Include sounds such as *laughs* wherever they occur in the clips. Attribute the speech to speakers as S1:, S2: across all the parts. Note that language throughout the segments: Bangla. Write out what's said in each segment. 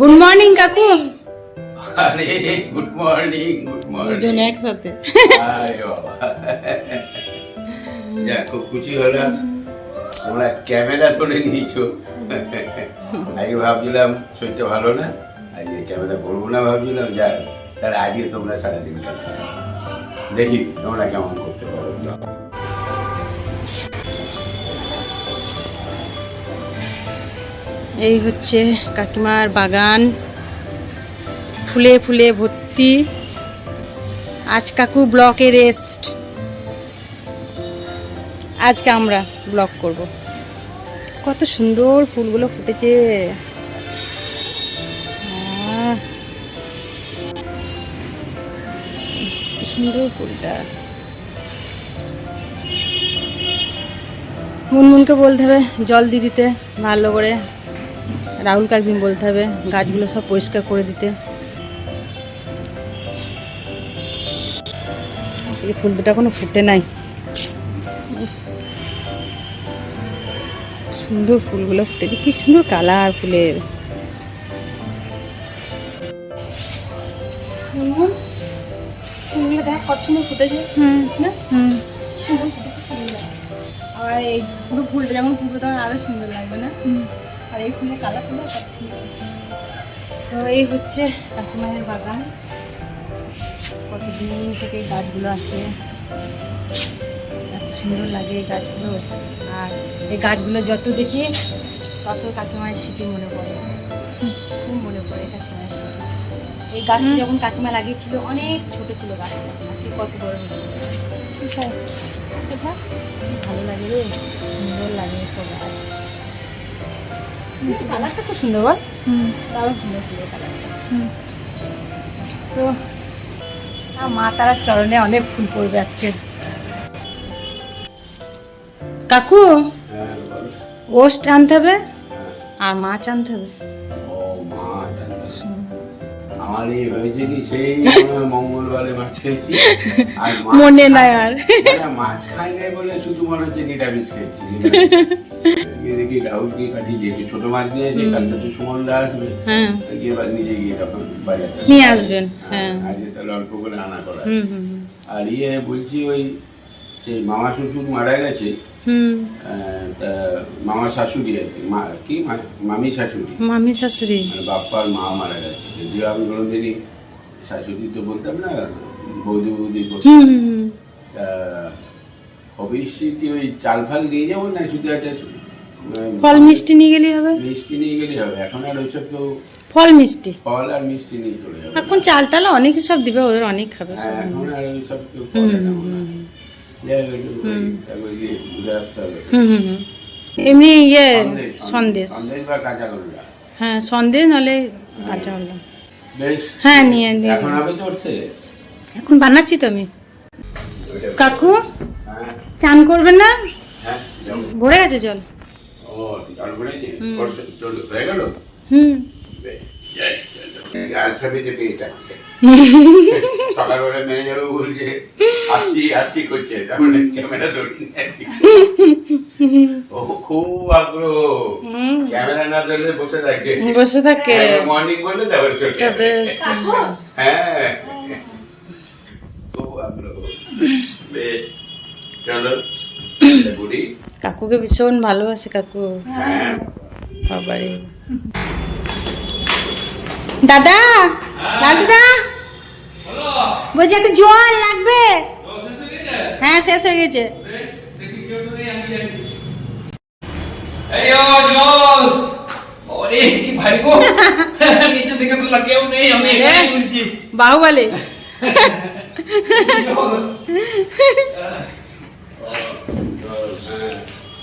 S1: গুড মর্নিং কাকু।
S2: আরে গুড মর্নিং গুড
S1: দুজন একসাথে।
S2: যা খুব খুশি হলাম। তোমরা ক্যামেরা ধরে নিয়েছো। আগে ভাবছিলাম শরীরটা ভালো না? আজকে ক্যামেরা করব না ভাবছিলাম। যা তাহলে আজকে তোমরা সারাদিন দেখি তোমরা কেমন করতে পারো।
S1: এই হচ্ছে কাকিমার বাগান। ফুলে ফুলে ভর্তি। আজ কাকু ব্লকে রেস্ট আজকে আমরা ব্লক করব। কত সুন্দর ফুলগুলো ফুটেছে। সুন্দর ফুলটা। মুনমুনকে বলতে হবে, জল দিয়ে দিতে, ভালো করে রাহুলকে একদিন বলতে হবে গাছগুলো সব পরিষ্কার করে দিতে। এই ফুল দুটো এখনও ফুটে নাই। সুন্দর ফুলগুলো ফুটেছে কি সুন্দর কালার ফুলের। ফুলগুলো দেখ কত সুন্দর ফুটেছে। হুম। আর এই পুরো ফুলটা যখন ফুটবে তখন আরও সুন্দর লাগবে না? এই ফুল তো এই হচ্ছে কাকিমায়ের বাগান। কতদিন থেকে এই গাছগুলো আছে? এত সুন্দর লাগে এই গাছগুলো। আর এই গাছগুলো যত দেখি তত কাকিমায়ের স্মৃতি মনে পড়ে। খুব মনে পড়ে কাকিমায়ের স্মৃতি। এই গাছটা যখন কাকিমা লাগিয়েছিল অনেক ছোট ছিল গাছটা। আজকে কত বড় গেছে। কোথায়? ভালো লাগে রে সুন্দর লাগে সব গাছ কালারটা খুব সুন্দর বল। দারুণ সুন্দর তো মা তারার চরণে অনেক ফুল পড়বে আজকে। কাকু
S2: হ্যাঁ
S1: ওস্ট আনতে হবে? আর মাছ আনতে হবে?
S2: ও মাছ আনতে হবে। আমার এই হয়েছে মনে মঙ্গলবারে মাছ খেয়েছি। আর
S1: মনে নাই আর।
S2: মাছ খাই নাই বলে শুধু মনে হচ্ছে খেয়েছি *laughs* দেখি রাহুল গিয়ে কাটিয়ে দিয়েছে ছোট মাছ নিয়েছে কালকে তো সুমনরা আসবে
S1: হ্যাঁ।
S2: গিয়ে বা নিজে গিয়ে তখন বাজারটা
S1: নিয়ে আসবেন, হ্যাঁ।
S2: আজকে তাহলে অল্প করে আনা করা। আর ইয়ে বলছি ওই সেই মামা শ্বশুর মারা গেছে মামা শাশুড়ি আর কি মা কি মামি শাশুড়ি।
S1: মামি শাশুড়ি।
S2: মানে বাপ্পা আর মা মারা গেছে। যদিও আমি কোনোদিনই শাশুড়ি তো বলতাম না বৌদি বৌদি বলতাম।
S1: হুম হুম হুম।
S2: তা ভবিষ্যৎ কি ওই চাল ফাল দিয়ে যাব না শুধু একটা
S1: ফল মিষ্টি নিয়ে গেলেই হবে?
S2: মিষ্টি নিয়ে গেলে হবে। এখন আর ওইসব তো
S1: ফল মিষ্টি?
S2: ফল আর মিষ্টি নিয়ে চলে যাবে।
S1: এখন চাল টাল অনেক সব দিবে ওদের অনেক খাবে
S2: হ্যাঁ এখন আর ওইসব কেউ করে না।
S1: এমনি ইয়ে
S2: সন্দেশ
S1: হ্যাঁ সন্দেশ নাহলে কাঁচা হলো হ্যাঁ নিয়ে নিয়ে।
S2: এখন
S1: বানাচ্ছি তো আমি। কাকু
S2: হ্যাঁ।
S1: চান করবেন না?
S2: হ্যাঁ
S1: ভরে গেছে জল?
S2: ও তারপরে? কি চলো হয়ে। গেল
S1: হুম।
S2: সকালবেলা মেয়ে যাব বলছে আসছি আসছি করছে তারপরে ক্যামেরা ধরি ও খুব আগ্রহ। ক্যামেরা না ধরলে বসে থাকে
S1: বসে থাকে
S2: মর্নিং বলে তারপরে চলে হ্যাঁ খুব আগ্রহ বেশ। চলো। *clears throat* করি
S1: কাকুকে ভীষণ ভালোবাসে কাকু। বাবারে দাদা লালটু দা বলছি একটু জল লাগবে? হ্যাঁ শেষ হয়ে গেছে।
S3: এই *laughs* *laughs* *laughs* ও জল ওরে কি ভারী গো নিচে দিকে তো কেউ নেই আমি একাই তুলছি
S1: বাহুবলে
S2: হ্যাঁ।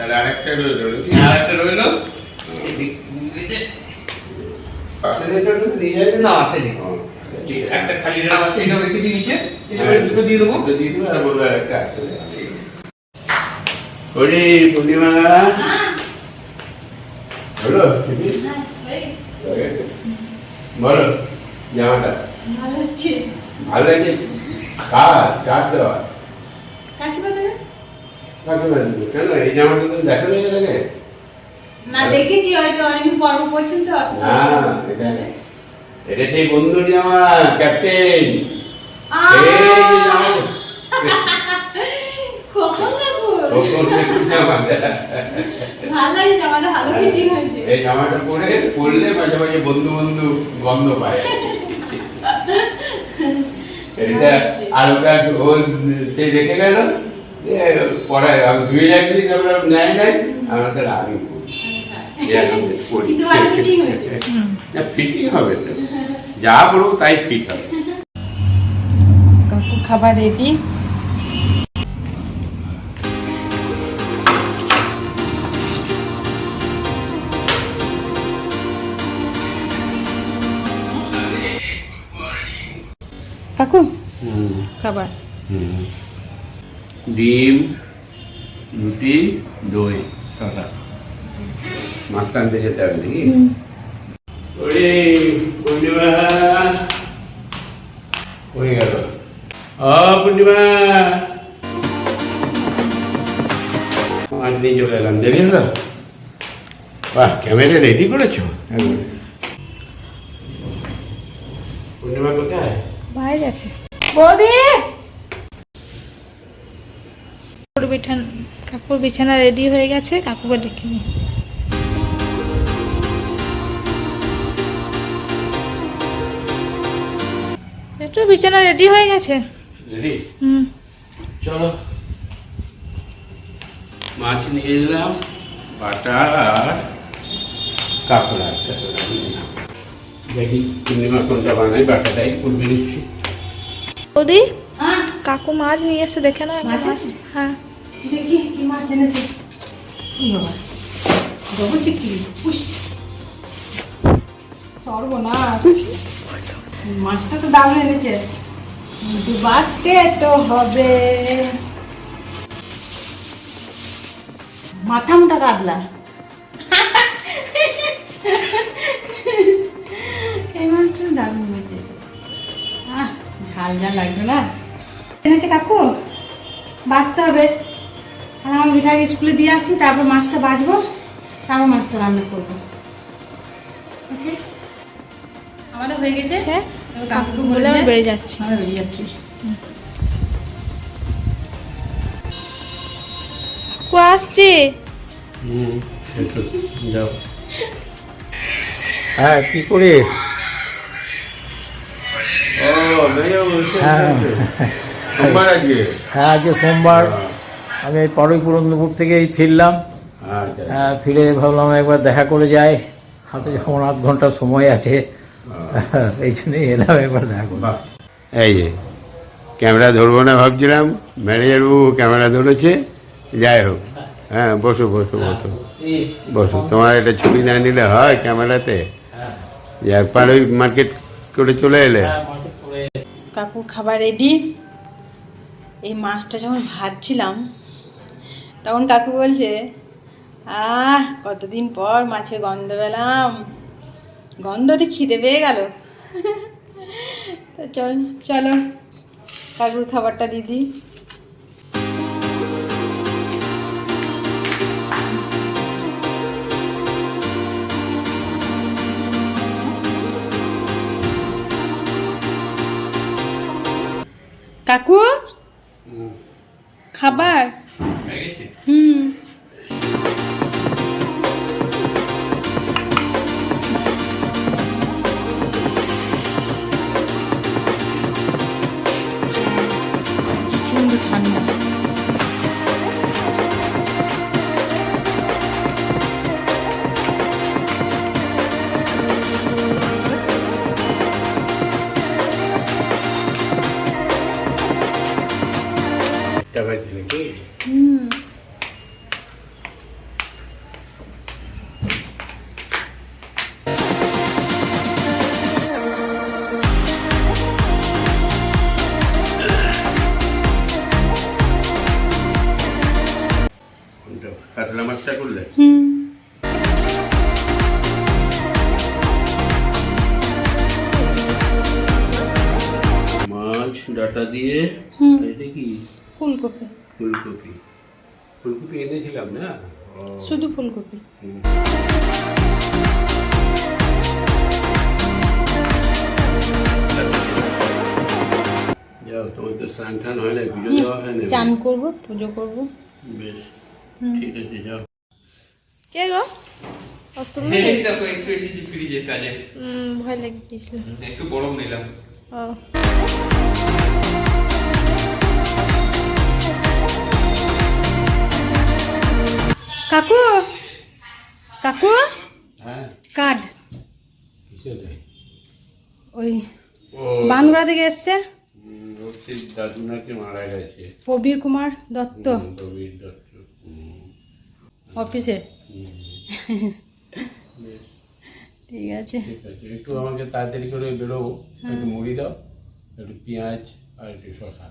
S2: তাহলে আরেকটা রইল নাকি?
S3: একটা রইল। না আসেনি
S2: ও, ঠিক আছে।
S3: একটা খালি ড্রাম আছে এটাও রেখে দিই নিচে।
S2: হ্যাঁ,
S3: দুটো দিয়ে দেবো।
S2: দিয়ে দেবো আর বলব আরেকটা আছে। পূর্ণিমা হলো? হয়ে? বলো জামাটা।
S1: ভালো হচ্ছে
S2: ভালো লাগে কার? কার দেওয়া?
S1: কাকিমা
S2: কেন এই জামাটা তো দেখা হয়ে গেলে
S1: না দেখেছি হয়তো অনেকদিন তো। অত
S2: না এটা এটা সেই বন্ধুর জামা ক্যাপ্টেন। এই যে জামা
S1: খোকন কাকু
S2: খোকন কাকুর জামাটা।
S1: ভালো জামাটা ভালো ফিটিং হয়েছে।
S2: এই জামাটা পরে পরলে মাঝে মাঝে বন্ধু বন্ধু গন্ধ পায়। *laughs* এটা আর ওটা ও সে রেখে গেল? আমি দুই তারপরে নেয় নাই আমরা তাহলে আমি *laughs* না ফিটিং হবে তো। যা পড়ব তাই ফিট হবে।
S1: কাকু খাবার রেডি কাকু
S2: হুম।
S1: খাবার।
S2: হুম। ডিম রুটি দই শশা মাছ টানতে যেতে হবে নাকি? ওরে পূর্ণিমা। হয়ে গেল। পূর্ণিমা। মাছ নিয়ে চলে এলাম দেরি হলো বাহ ক্যামেরা রেডি করেছ? পূর্ণিমা কোথায়?
S4: বাইরে আছে। বৌদি! কাকুর বিছানা কাকুর বিছানা রেডি হয়ে গেছে কাকুকে ডেকে নি একটু বিছানা রেডি হয়ে গেছে।
S2: রেডি
S4: হুম।
S2: চলো। মাছ নিয়ে এলাম বাটা আর কাঁকড়া দেখি কোনটা বানাই বাটাটাই করবে
S4: বৌদি
S1: হ্যাঁ।
S4: কাকু মাছ নিয়ে এসে দেখে না
S1: মাছ
S4: হ্যাঁ।
S1: দেখি? কি মাছ এনেছে? বাবা? ডবল চিংড়ি উস। সর্বনাশ। মাছটা তো দারুণ এনেছে। বাঁচতে তো হবে। মাথা মোটা কাতলা। এই মাছটা দারুণ হয়েছে আহ ঝাল ঝাল লাগবে না? এনেছে কাকু? বাঁচতে হবে। আর আমার মিঠাই স্কুলে দিয়ে আসি তারপর মাছটা বাজবো তারপর মাছটা রান্না করব। ওকে আমাদের হয়ে গেছে।
S4: আচ্ছা,
S1: এবার
S4: কাকু
S1: কাকুকে
S4: বলে আমি বেরিয়ে যাচ্ছি।
S1: আমি বেরিয়ে যাচ্ছি।
S4: কাকু আসছি?
S2: হুম একটু যাও। হ্যাঁ কি করিস? ও মেয়ে
S5: হ্যাঁ।
S2: সোমবার আজকে?
S5: হ্যাঁ আজকে সোমবার। আমি এই পরই পুরন্দপুর থেকে এই ফিরলাম।
S2: আচ্ছা।
S5: হ্যাঁ, ফিরে ভাবলাম একবার দেখা করে যাই। হাতে যখন আধ ঘণ্টা সময় আছে। এই জন্যই এলাম একবার দেখা করে।
S2: বাহ। এই যে ক্যামেরা ধরবো না ভাবছিলাম। ম্যানেজার বাবু ক্যামেরা ধরেছে। যাই হোক। হ্যাঁ বসো বসো বসো। বসো। তোমার একটা ছবি না নিলে হয় ক্যামেরাতে? একবার ওই মার্কেট করে চলে এলে।
S1: কাকুর খাবার রেডি এই মাছটা যখন ভাজছিলাম তখন কাকু বলছে আহ কতদিন পর মাছের গন্ধ পেলাম। গন্ধতে খিদে পেয়ে গেল। তো চল চলো কাকুর খাবারটা দিদি কাকু? খাবার? হুম প্রচণ্ড
S2: কাতলা মাছটা করলে মাছ ডাটা দিয়ে এটা কি
S1: ফুলকপি।
S2: ফুলকপি. ফুলকপি এনেছিলাম না
S1: শুধু ফুলকপি।
S2: যাও তোমার তো স্নান টান হয় না পুজো দেওয়া হয় না
S1: চান করব পুজো করব।
S2: বেশ ঠিক আছে যাও
S4: কে গো? ও তুমি
S3: দেখো একটু এসেছি ফ্রিজের কাজে।
S4: উম, ভয় লেগে গেছিল
S3: একটু গরম নিলাম।
S4: ও।
S1: কাকু? কাকু?
S2: হ্যাঁ।
S1: কার্ড। ওই বাংলা থেকে এসছে?
S2: উম, দাদু নাকি মারা গেছে।
S1: প্রবীর কুমার দত্ত।
S2: হুম, দত্ত।
S1: অফিসে?
S2: হুম,
S1: ঠিক আছে।
S2: একটু আমাকে তাড়াতাড়ি করে বেরোবো। একটু মুড়ি দাও একটু পেঁয়াজ আর একটু শশা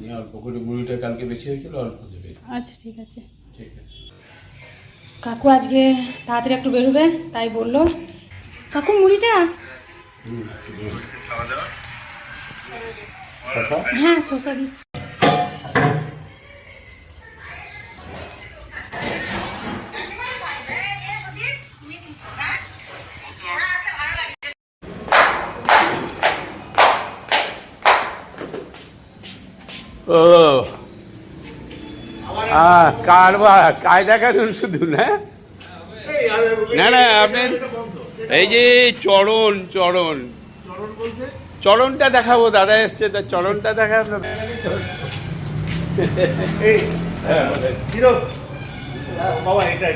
S2: নিয়ে অল্প করে মুড়িটা কালকে বেশি হয়েছিল অল্প দেবে।
S1: আচ্ছা ঠিক আছে।
S2: ঠিক আছে।
S1: কাকু আজকে তাড়াতাড়ি একটু বেরোবে তাই বলল। কাকু মুড়িটা?
S2: শশা
S1: হ্যাঁ শসা দিচ্ছি।
S2: ও। আহ, কারবা কায়দা কানুন শুধু না? না না আপনার এই যে চরণ চরণ। চরণটা দেখাবো দাদা এসছে তার চরণটা দেখাবো
S6: এই বাবা এটা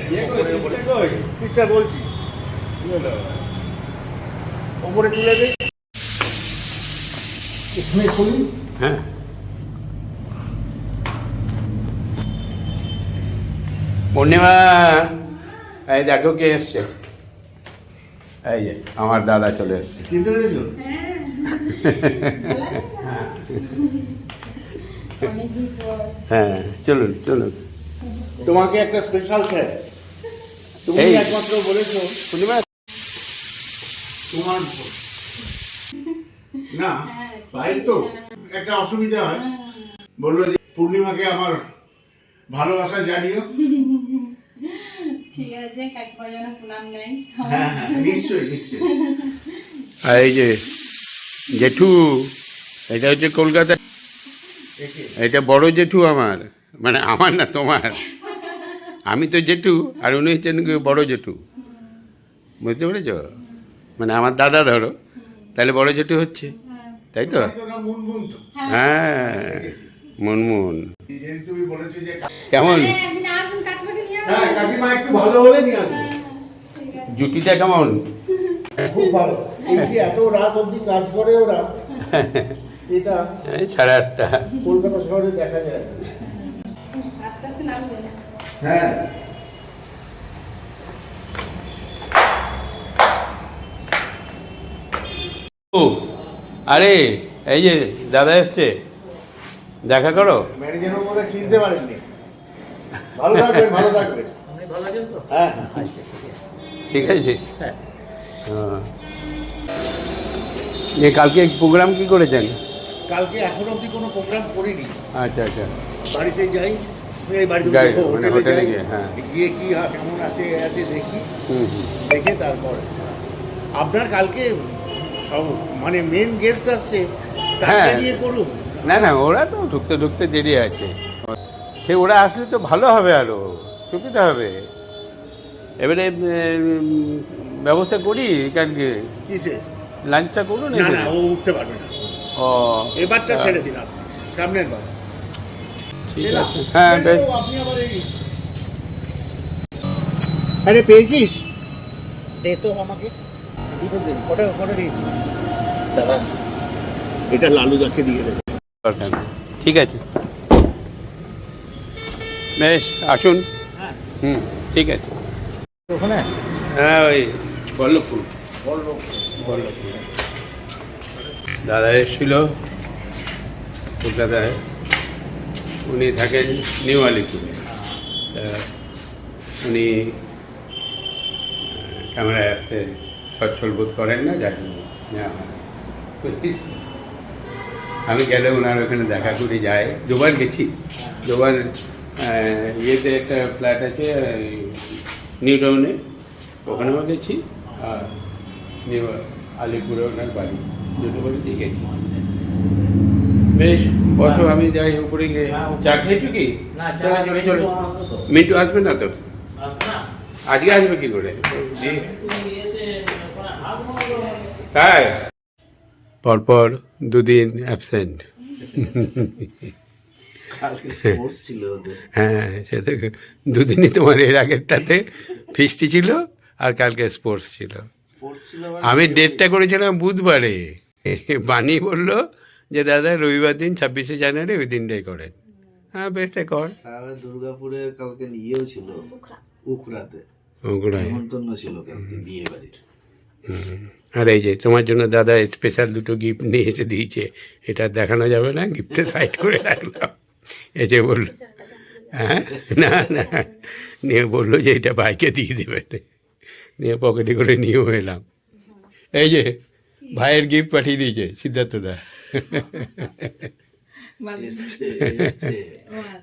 S6: সিস্টার বলছি। ওপরে তুলে দে।
S2: হ্যাঁ। পূর্ণিমা এই দেখো কে এসছে। এই যে আমার দাদা চলে এসছে।
S6: চিনতে পেরেছ?
S2: হ্যাঁ চলুন চলুন।
S6: তোমাকে একটা স্পেশাল থ্যাঙ্কস তুমি একমাত্র বলেছ
S2: পূর্ণিমা।
S6: তোমার না ভাই তো একটা অসুবিধা হয়। বলল যে পূর্ণিমাকে আমার ভালোবাসা জানিও।
S2: আর এই যে জেঠু এটা হচ্ছে কলকাতা এটা বড় জেঠু আমার মানে আমার না তোমার। আমি তো জেঠু আর উনি হচ্ছেন কি বড় জেঠু। বুঝতে পেরেছ? মানে আমার দাদা ধরো তাহলে বড় জেঠু হচ্ছে তাই তো? হ্যাঁ মুনমুন।
S6: যেহেতু তুমি বলেছ যে
S2: কেমন?
S6: হ্যাঁ কাকিমা একটু ভালো হলে নিয়ে আসবে।
S2: জুটিটা কেমন?
S6: খুব ভালো। এই যে এত রাত অবধি কাজ করে ওরা এটা
S2: সাড়ে আটটা।
S6: কলকাতা শহরে দেখা যায়। হ্যাঁ।
S2: ও আরে এই যে দাদা এসছে। দেখা করো।
S6: ম্যানেজারের মধ্যে চিনতে পারেননি। ভালো থাকবেন ভালো থাকবেন। হ্যাঁ হ্যাঁ।
S2: ঠিক আছে। হ্যাঁ। যে কালকে প্রোগ্রাম কি করেছেন?
S6: কালকে এখন অবধি কোনো প্রোগ্রাম করিনি।
S2: আচ্ছা আচ্ছা।
S6: বাড়িতে যাই এই বাড়িতে হোটেলে
S2: মানে
S6: যাই
S2: গিয়ে, হ্যাঁ।
S6: কি কেমন আছে আছে দেখি। দেখে তারপর। আপনার কালকে সব মানে মেন গেস্ট আসছে তাকে
S2: হ্যাঁ।
S6: নিয়ে করুন।
S2: না না ওরা তো ঢুকতে ঢুকতে দেরি আছে। সে ওরা আসলে তো ভালো হবে আরও সুবিধা হবে। এবারে ব্যবস্থা করি
S6: কিসে?
S2: লাঞ্চটা করুন
S6: না। না ও উঠতে পারবে না।
S2: ও
S6: এবারটা ছেড়ে দিন আপনি সামনের বার।
S2: ঠিক আছে। হ্যাঁ বেশ।
S6: আরে পেয়েছিস? দে তো আমাকে। দুটো কটা কটা দিয়েছিস? দাদা এটা লালুদাকে দিয়ে দেবে।
S2: ঠিক আছে। বেশ আসুন।
S6: হ্যাঁ
S2: হুম ঠিক আছে।
S5: ওখানে?
S2: হ্যাঁ ওই বল্লভপুর। বল্লভপুর দাদা এসেছিল কলকাতায়। উনি থাকেন নিউ আলিপুরে। উনি ক্যামেরায় আসতে সচ্ছল বোধ করেন না যার জন্য। আমি গেলে ওনার ওখানে দেখা করে যাই। দুবার গেছি। দুবার ইয়েতে একটা ফ্ল্যাট আছে নিউ টাউনে ওখানে আমরা গেছি আর নিউ আলিপুরে ওনার বাড়ি। দুটো বাড়িতেই গেছি। বেশ বসো আমি যাই উপরে গিয়ে। চা খেয়েছো কি? চলে চলে চলে।
S5: মিন্টু আসবে তো।
S2: মিন্টু আসবে না তো? আজকে আসবে কি করে? তাই? পরপর দুদিন অ্যাবসেন্ট
S6: কালকে স্পোর্টস ছিল
S2: হ্যাঁ সেটা দুদিনই তোমার এর আগেরটাতে ফিস্টি ছিল আর কালকে স্পোর্টস ছিল। আমি ডেটটা করেছিলাম বুধবারে। বানি বলল যে দাদা রবিবার দিন ছাব্বিশে জানুয়ারি ওই দিনটাই করেন হ্যাঁ বেশ তাই কর।
S6: দুর্গাপুরে কালকে ইয়েও ছিল। উখরাতে
S2: ওগুলাই
S6: ছিল কালকে বিয়ে বাড়ির।
S2: আর এই যে তোমার জন্য দাদা স্পেশাল দুটো গিফট নিয়ে এসে দিয়েছে। এটা দেখানো যাবে না গিফটে সাইড করে রাখলাম। এসে বলল হ্যাঁ? না না। নিয়ে বলল যে এটা ভাইকে দিয়ে দেবে। নিয়ে পকেটে করে নিয়েও এলাম। এই যে ভাইয়ের গিফট পাঠিয়ে দিয়েছে সিদ্ধার্থ দা।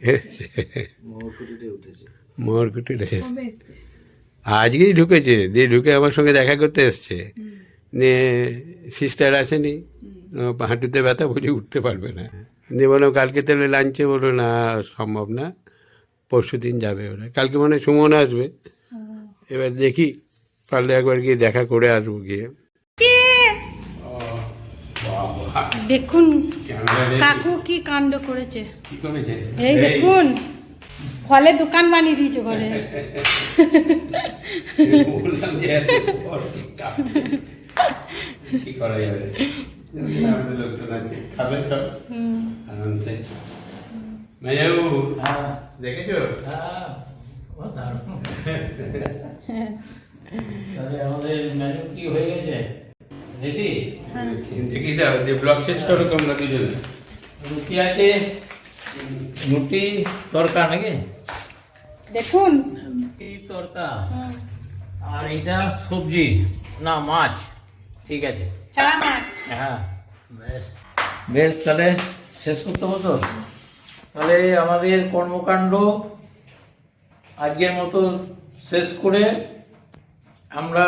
S6: এসছে
S2: আজকেই ঢুকেছে। দিয়ে ঢুকে আমার সঙ্গে দেখা করতে এসছে। নিয়ে সিস্টার আসেনি। হাঁটুতে ব্যথা বুঝে উঠতে পারবে না। দিয়ে বললাম কালকে তাহলে লাঞ্চে বলল না সম্ভব না পরশু দিন যাবে ওরা। কালকে মানে সুমন আসবে। এবার দেখি পারলে একবার গিয়ে দেখা করে আসব গিয়ে।
S1: দেখুন কাকু কি কাণ্ড করেছে। এই দেখুন ফলে দোকান বানিয়ে দিয়েছে ঘরে। *laughs*
S2: কি করা যাবে? আমাদের লোকজন আছে খাবে সব আরামসে মেজাবু দেখেছ
S5: তাহলে আমাদের কি হয়ে গেছে রুটি আছে রুটি তরকা নাকি
S1: দেখুন
S5: তরকা আর এটা সবজি, না, মাছ, ঠিক আছে। হ্যাঁ বেশ বেশ তাহলে শেষ করতে হতো তাহলে আমাদের কর্মকাণ্ড আজকের মতো শেষ করে আমরা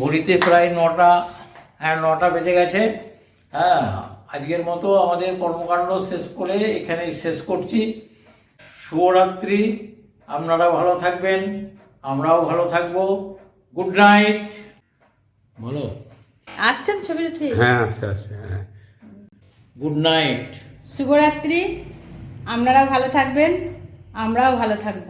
S5: ঘড়িতে প্রায় নটা হ্যাঁ নটা বেজে গেছে। হ্যাঁ আজকের মতো আমাদের কর্মকাণ্ড শেষ করে এখানেই শেষ করছি। শুভরাত্রি। আপনারা ভালো থাকবেন, আমরাও ভালো থাকব। Good night. বলো।
S1: আসছেন ছবিটা ঠিক?
S2: হ্যাঁ আচ্ছা আচ্ছা হ্যাঁ।
S5: গুড নাইট
S1: শুভরাত্রি। আপনারাও ভালো থাকবেন। আমরাও ভালো থাকব।